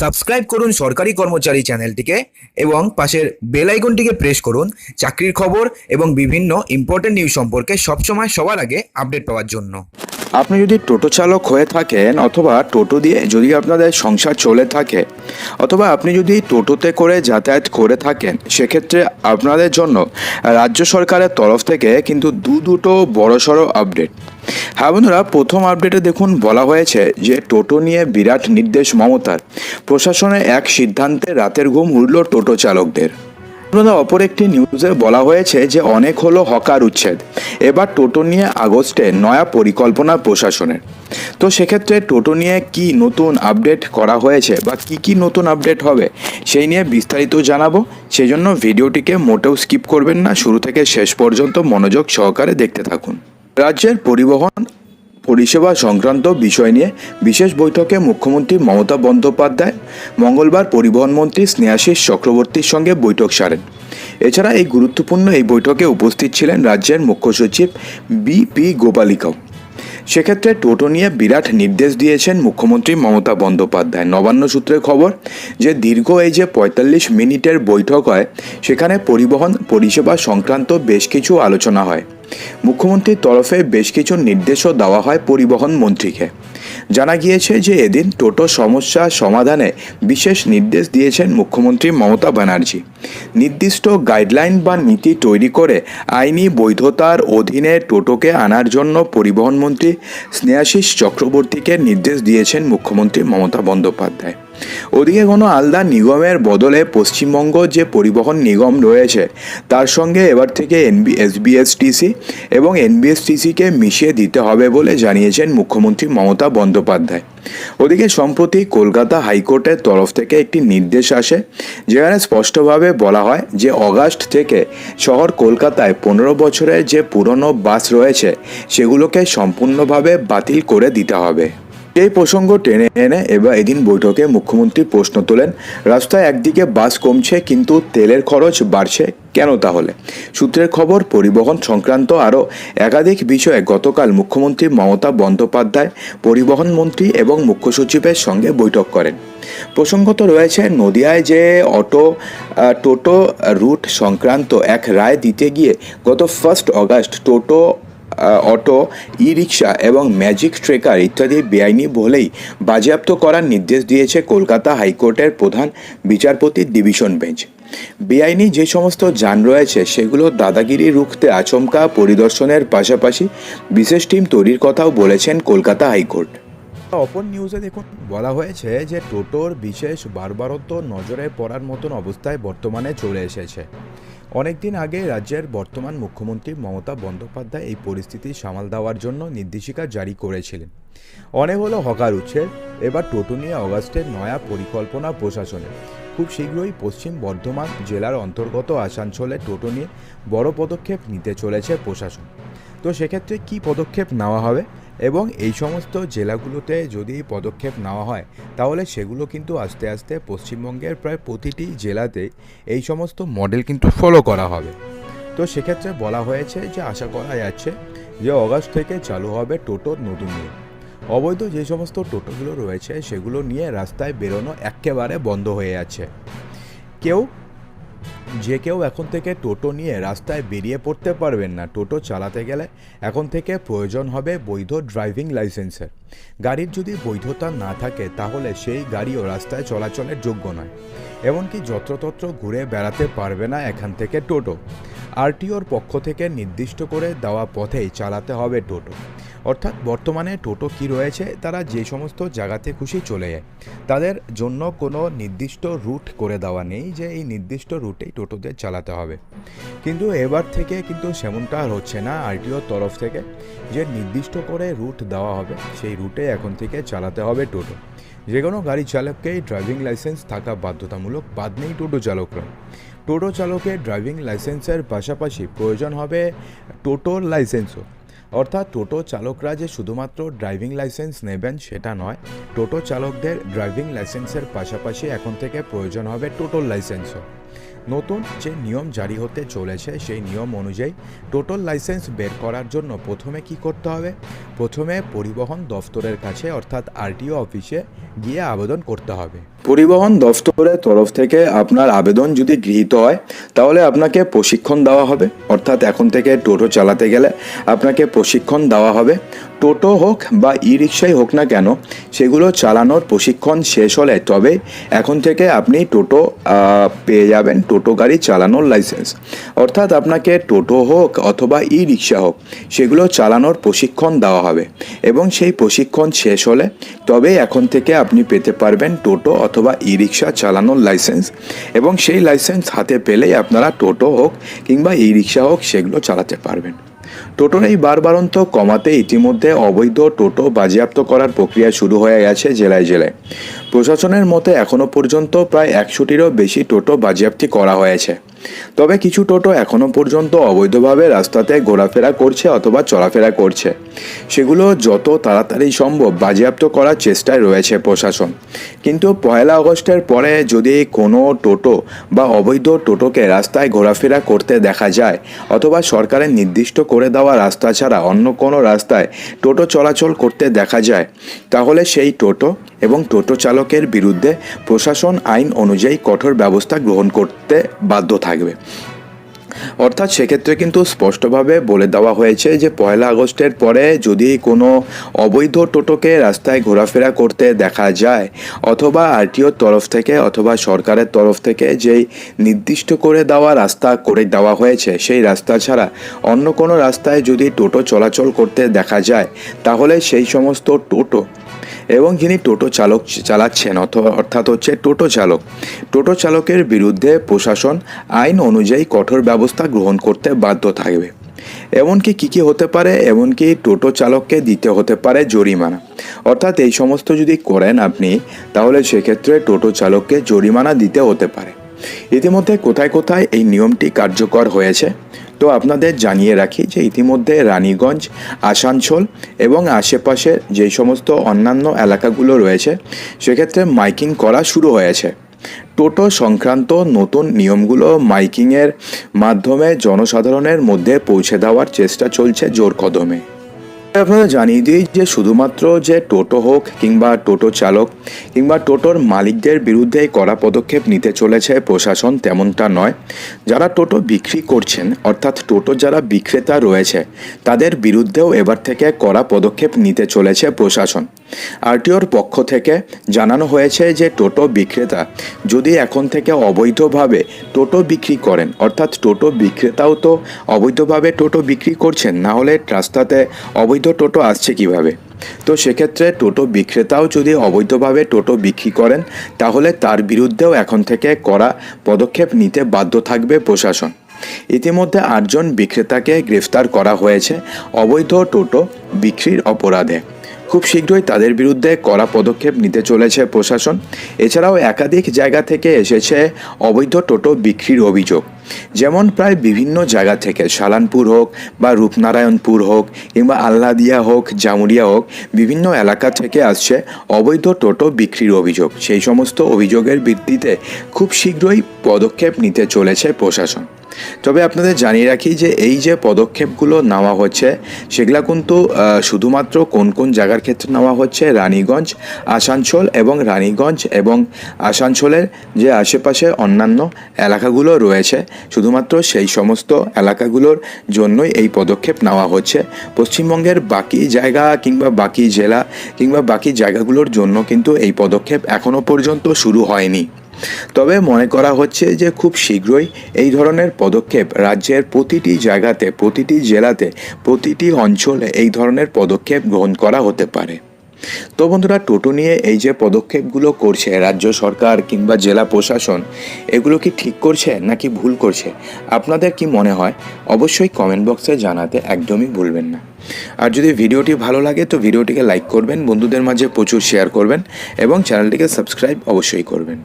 Subscribe করুন সরকারি কর্মচারী চ্যানেলটিকে এবং পাশের বেল আইকনটিকে প্রেস করুন চাকরির খবর এবং বিভিন্ন ইম্পর্টেন্ট নিউজ সম্পর্কে সবসময় সবার আগে আপডেট পাওয়ার জন্য। আপনি যদি টোটো চালক হয়ে থাকেন অথবা টোটো দিয়ে যদি আপনাদের সংসার চলে থাকে, অথবা আপনি যদি টোটোতে করে যাতায়াত করে থাকেন, সেক্ষেত্রে আপনাদের জন্য রাজ্য সরকারের তরফ থেকে কিন্তু দু দুটো বড়সড় আপডেট হ্যাঁ বন্ধুরা, প্রথম আপডেটে দেখুন, বলা হয়েছে যে টোটো নিয়ে বিরাট নির্দেশ মমতার। প্রশাসনের এক সিদ্ধান্তে রাতের ঘুম উড়ল টোটো চালকদের। আপনাদের অপর একটি নিউজে বলা হয়েছে যে অনেক হলো হকার উচ্ছেদ। এবার টোটো নিয়ে আগস্টে নয়া পরিকল্পনা প্রশাসনের। তো সেক্ষেত্রে টোটো নিয়ে কি নতুন আপডেট করা হয়েছে বা কি কি নতুন আপডেট হবে, সেই নিয়ে বিস্তারিত জানাব। সেই জন্য ভিডিওটিকে মোটেও স্কিপ করবেন না। শুরু থেকে শেষ পর্যন্ত মনোযোগ সহকারে দেখতে থাকুন। রাজ্যের পরিবহন পরিষেবা সংক্রান্ত বিষয় নিয়ে বিশেষ বৈঠকে মুখ্যমন্ত্রী মমতা বন্দ্যোপাধ্যায়, মঙ্গলবার পরিবহন মন্ত্রী স্নেহাশিস চক্রবর্তীর সঙ্গে বৈঠক সারেন। এছাড়া এই গুরুত্বপূর্ণ এই বৈঠকে উপস্থিত ছিলেন রাজ্যের মুখ্য সচিব বি পি গোপালিকাও। সেক্ষেত্রে টোটো নিয়ে বিরাট নির্দেশ দিয়েছেন মুখ্যমন্ত্রী মমতা বন্দ্যোপাধ্যায়। নবান্ন সূত্রে খবর যে দীর্ঘ এই যে পঁয়তাল্লিশ মিনিটের বৈঠক হয়, সেখানে পরিবহন, পরিষেবা সংক্রান্ত বেশ কিছু আলোচনা হয়। মুখ্যমন্ত্রীর তরফে বেশ কিছু নির্দেশও দেওয়া হয় পরিবহন মন্ত্রীকে। জানা গিয়েছে যে এদিন টোটো সমস্যা সমাধানে বিশেষ নির্দেশ দিয়েছেন মুখ্যমন্ত্রী মমতা ব্যানার্জি। নির্দিষ্ট গাইডলাইন বা নীতি তৈরি করে আইনি বৈধতার অধীনে টোটোকে আনার জন্য পরিবহন মন্ত্রী স্নেহাশিস চক্রবর্তীকে নির্দেশ দিয়েছেন মুখ্যমন্ত্রী মমতা বন্দ্যোপাধ্যায়। ওদিকে কোনো আলাদা নিগমের বদলে পশ্চিমবঙ্গ যে পরিবহন নিগম রয়েছে, তার সঙ্গে এবার থেকে এনবি, এসবিএসটিসি এবং এনবিএসটিসিকে মিশিয়ে দিতে হবে বলে জানিয়েছেন মুখ্যমন্ত্রী মমতা বন্দ্যোপাধ্যায়। ওদিকে সম্প্রতি কলকাতা হাইকোর্টের তরফ থেকে একটি নির্দেশ আসে, যেখানে স্পষ্টভাবে বলা হয় যে অগাস্ট থেকে শহর কলকাতায় পনেরো বছরের যে পুরনো বাস রয়েছে, সেগুলোকে সম্পূর্ণভাবে বাতিল করে দিতে হবে। এই প্রসঙ্গ টেনে এনে এবার এদিন বৈঠকে মুখ্যমন্ত্রী প্রশ্ন তোলেন, রাস্তায় একদিকে বাস কমছে কিন্তু তেলের খরচ বাড়ছে কেন তাহলে? সূত্রের খবর, পরিবহন সংক্রান্ত আরও একাধিক বিষয়ে গতকাল মুখ্যমন্ত্রী মমতা বন্দ্যোপাধ্যায়, পরিবহন মন্ত্রী এবং মুখ্য সচিবের সঙ্গে বৈঠক করেন। প্রসঙ্গত রয়েছে, নদিয়ায় যে অটো টোটো রুট সংক্রান্ত এক রায় দিতে গিয়ে গত first August toto auto e rickshaw এবং ম্যাজিক ট্রেকার ইত্যাদি বেআইনি বলেই বাজেয়াপ্ত করার নির্দেশ দিয়েছে কলকাতা হাইকোর্টের প্রধান বিচারপতির ডিভিশন বেঞ্চ। বেআইনি যে সমস্ত যান রয়েছে, সেগুলো দাদাগিরি রুখতে আচমকা পরিদর্শনের পাশাপাশি বিশেষ টিম তৈরির কথাও বলেছেন কলকাতা হাইকোর্ট। অপর নিউজে দেখুন, বলা হয়েছে যে টোটোর বিশেষ বারবারত্ব নজরে পড়ার মতন অবস্থায় বর্তমানে চলে এসেছে। অনেকদিন আগে রাজ্যের বর্তমান মুখ্যমন্ত্রী মমতা বন্দ্যোপাধ্যায় এই পরিস্থিতি সামাল দেওয়ার জন্য নির্দেশিকা জারি করেছিলেন। অনেক হলো হকার উচ্ছেদ, এবার টোটো নিয়ে অগাস্টের নয়া পরিকল্পনা প্রশাসনের। খুব শীঘ্রই পশ্চিম বর্ধমান জেলার অন্তর্গত আসানসোলে টোটো নিয়ে বড় পদক্ষেপ নিতে চলেছে প্রশাসন। তো সেক্ষেত্রে কী পদক্ষেপ নেওয়া হবে? এবং এই সমস্ত জেলাগুলোতে যদি পদক্ষেপ নেওয়া হয়, তাহলে সেগুলো কিন্তু আস্তে আস্তে পশ্চিমবঙ্গের প্রায় প্রতিটি জেলাতে এই সমস্ত মডেল কিন্তু ফলো করা হবে। তো সেক্ষেত্রে বলা হয়েছে যে, আশা করা যাচ্ছে যে, অগাস্ট থেকে চালু হবে টোটোর নতুন নিয়ম। অবৈধ যে সমস্ত টোটোগুলো রয়েছে, সেগুলো নিয়ে রাস্তায় বেরোনো একেবারে বন্ধ হয়ে যাচ্ছে। কেউ যে কেউ এখন থেকে টোটো নিয়ে রাস্তায় বেরিয়ে পড়তে পারবেন না। টোটো চালাতে গেলে এখন থেকে প্রয়োজন হবে বৈধ ড্রাইভিং লাইসেন্সের। গাড়ির যদি বৈধতা না থাকে, তাহলে সেই গাড়িও রাস্তায় চলাচলের যোগ্য নয়। এমনকি যত্রতত্র ঘুরে বেড়াতে পারবে না এখান থেকে টোটো। আরটিওর পক্ষ থেকে নির্দিষ্ট করে দেওয়া পথেই চালাতে হবে টোটো। অর্থাৎ বর্তমানে টোটো কি রয়েছে, তারা যে সমস্ত জায়গাতে খুশি চলে যায়। তাদের জন্য কোনো নির্দিষ্ট রুট করে দেওয়া নেই যে এই নির্দিষ্ট রুটেই টোটোদের চালাতে হবে। কিন্তু এবার থেকে কিন্তু সেমনটা আর হচ্ছে না আরটিওর তরফ থেকে, যে নির্দিষ্ট করে রুট দেওয়া হবে, সেই রুটে এখন থেকে চালাতে হবে টোটো। যে কোনো গাড়ি চালককেই ড্রাইভিং লাইসেন্স থাকা বাধ্যতামূলক বাদ নেই টোটো চালকরা। টোটো চালকের ড্রাইভিং লাইসেন্সের পাশাপাশি প্রয়োজন হবে টোটোর লাইসেন্সও। অর্থাৎ টোটো চালকরা যে শুধুমাত্র ড্রাইভিং লাইসেন্স নেবেন সেটা নয়, টোটো চালকদের ড্রাইভিং লাইসেন্সের পাশাপাশি এখন থেকে প্রয়োজন হবে টোটোর লাইসেন্সও। নতুন যে নিয়ম জারি হতে চলেছে সেই নিয়ম অনুযায়ী টোটাল লাইসেন্স বের করার জন্য প্রথমে কি করতে হবে? প্রথমে পরিবহন দফতরের কাছে অর্থাৎ আরটিও অফিসে গিয়ে আবেদন করতে হবে। পরিবহন দফতরের তরফ থেকে আপনার আবেদন যদি গৃহীত হয়, তাহলে আপনাকে প্রশিক্ষণ দেওয়া হবে। অর্থাৎ এখন থেকে টোটো চালাতে গেলে আপনাকে প্রশিক্ষণ দেওয়া হবে। টোটো হোক বা ই রিক্সাই হোক না কেন, সেগুলো চালানোর প্রশিক্ষণ শেষ হলে তবে এখন থেকে আপনি টোটো পেয়ে যাবেন, টোটো গাড়ি চালানোর লাইসেন্স অর্থাৎ আপনাকে টোটো হোক অথবা ই রিক্সা হোক, সেগুলো চালানোর প্রশিক্ষণ দেওয়া হবে। এবং সেই প্রশিক্ষণ শেষ হলে তবেই এখন থেকে আপনি পেতে পারবেন টোটো অথবা ই রিক্সা চালানোর লাইসেন্স এবং সেই লাইসেন্স হাতে পেলেই আপনারা টোটো হোক কিংবা ই রিক্সা হোক, সেগুলো চালাতে পারবেন। টোটোর এই বারবারন্ত কমাতে ইতিমধ্যে অবৈধ টোটো বাজেয়াপ্ত করার প্রক্রিয়া শুরু হয়ে গেছে জেলায় জেলায়। প্রশাসনের মতে এখনও পর্যন্ত প্রায় একশোটিরও বেশি টোটো বাজেয়াপ্তি করা হয়েছে। তবে কিছু টোটো এখনও পর্যন্ত অবৈধভাবে রাস্তাতে ঘোরাফেরা করছে অথবা চলাফেরা করছে। সেগুলো যত তাড়াতাড়ি সম্ভব বাজেয়াপ্ত করার চেষ্টায় রয়েছে প্রশাসন। কিন্তু পয়লা আগস্টের পরে যদি কোনো টোটো বা অবৈধ টোটোকে রাস্তায় ঘোরাফেরা করতে দেখা যায় অথবা সরকারের নির্দিষ্ট করে দেওয়া রাস্তা ছাড়া অন্য কোনো রাস্তায় টোটো চলাচল করতে দেখা যায়, তাহলে সেই টোটো এবং টোটো চালকের বিরুদ্ধে প্রশাসন আইন অনুযায়ী কঠোর ব্যবস্থা গ্রহণ করতে বাধ্য থাকবে। অর্থাৎ সেক্ষেত্রে কিন্তু স্পষ্টভাবে বলে দেওয়া হয়েছে যে পয়লা আগস্টের পরে যদি কোনো অবৈধ টোটোকে রাস্তায় ঘোরাফেরা করতে দেখা যায় অথবা আরটিওর তরফ থেকে অথবা সরকারের তরফ থেকে যেই নির্দিষ্ট করে দেওয়া রাস্তা করে দেওয়া হয়েছে, সেই রাস্তা ছাড়া অন্য কোনো রাস্তায় যদি টোটো চলাচল করতে দেখা যায়, তাহলে সেই সমস্ত টোটো এবং যিনি টোটো চালক চালাচ্ছেন অর্থাৎ হচ্ছে টোটো চালক। টোটো চালকের বিরুদ্ধে প্রশাসন আইন অনুযায়ী কঠোর ব্যবস্থা গ্রহণ করতে বাধ্য থাকবে। এমনকি কী কী হতে পারে, এমনকি টোটো চালককে দিতে হতে পারে জরিমানা। অর্থাৎ এই সমস্ত যদি করেন আপনি, তাহলে সেক্ষেত্রে টোটো চালককে জরিমানা দিতে হতে পারে। ইতিমধ্যে কোথায় কোথায় এই নিয়মটি কার্যকর হয়েছে? তো আপনাদের জানিয়ে রাখি যে ইতিমধ্যে রানীগঞ্জ, আসানসোল এবং আশেপাশের যে সমস্ত অন্যান্য এলাকাগুলো রয়েছে, সেক্ষেত্রে মাইকিং করা শুরু হয়েছে। টোটো সংক্রান্ত নতুন নিয়মগুলো মাইকিংয়ের মাধ্যমে জনসাধারণের মধ্যে পৌঁছে দেওয়ার চেষ্টা চলছে জোর কদমে। আপনারা জানিয়ে দিই যে শুধুমাত্র যে টোটো হোক কিংবা টোটো চালক কিংবা টোটোর মালিকদের বিরুদ্ধে কড়া পদক্ষেপ নিতে চলেছে প্রশাসন তেমনটা নয়। যারা টোটো বিক্রি করছেন, অর্থাৎ টোটো যারা বিক্রেতা রয়েছে, তাদের বিরুদ্ধেও এবার থেকে কড়া পদক্ষেপ নিতে চলেছে প্রশাসন। আরটিওর পক্ষ থেকে জানানো হয়েছে যে টোটো বিক্রেতা যদি এখন থেকে অবৈধভাবে টোটো বিক্রি করেন, অর্থাৎ টোটো বিক্রেতাও তো অবৈধভাবে টোটো বিক্রি করছেন, না হলে রাস্তাতে অবৈধ টোটো আসছে কীভাবে? তো সেক্ষেত্রে টোটো বিক্রেতাও যদি অবৈধভাবে টোটো বিক্রি করেন, তাহলে তার বিরুদ্ধেও এখন থেকে করা পদক্ষেপ নিতে বাধ্য থাকবে প্রশাসন। ইতিমধ্যে আটজন বিক্রেতাকে গ্রেফতার করা হয়েছে অবৈধ টোটো বিক্রির অপরাধে। খুব শীঘ্রই তাদের বিরুদ্ধে কড়া পদক্ষেপ নিতে চলেছে প্রশাসন। এছাড়াও একাধিক জায়গা থেকে এসেছে অবৈধ টোটো বিক্রির অভিযোগ। যেমন প্রায় বিভিন্ন জায়গা থেকে সালানপুর হোক বা রূপনারায়ণপুর হোক কিংবা আল্লাদিয়া হোক, জামুরিয়া হোক, বিভিন্ন এলাকা থেকে আসছে অবৈধ টোটো বিক্রির অভিযোগ। সেই সমস্ত অভিযোগের ভিত্তিতে খুব শীঘ্রই পদক্ষেপ নিতে চলেছে প্রশাসন। তবে আপনাদের জানিয়ে রাখি যে এই যে পদক্ষেপগুলো নেওয়া হচ্ছে, সেগুলা কিন্তু শুধুমাত্র কোন কোন জায়গার ক্ষেত্রে নেওয়া হচ্ছে? রানীগঞ্জ, আসানসোল এবং রানীগঞ্জ এবং আসানসোলের যে আশেপাশে অন্যান্য এলাকাগুলো রয়েছে, শুধুমাত্র সেই সমস্ত এলাকাগুলোর জন্যই এই পদক্ষেপ নেওয়া হচ্ছে। পশ্চিমবঙ্গের বাকি জায়গা কিংবা বাকি জেলা কিংবা বাকি জায়গাগুলোর জন্য কিন্তু এই পদক্ষেপ এখনও পর্যন্ত শুরু হয়নি। তবে মনে করা হচ্ছে যে খুব শীঘ্রই এই ধরনের পদক্ষেপ রাজ্যের প্রতিটি জায়গাতে, প্রতিটি জেলাতে, প্রতিটি অঞ্চলে এই ধরনের পদক্ষেপ গ্রহণ করা হতে পারে। তো বন্ধুরা, টোটো নিয়ে এই যে পদক্ষেপগুলো করছে রাজ্য সরকার কিংবা জেলা প্রশাসন, এগুলো কি ঠিক করছে নাকি ভুল করছে? আপনাদের কি মনে হয়? অবশ্যই কমেন্ট বক্সে জানাতে একদমই ভুলবেন না। আর যদি ভিডিওটি ভালো লাগে তো ভিডিওটিকে লাইক করবেন, বন্ধুদের মাঝে প্রচুর শেয়ার করবেন এবং চ্যানেলটিকে সাবস্ক্রাইব অবশ্যই করবেন।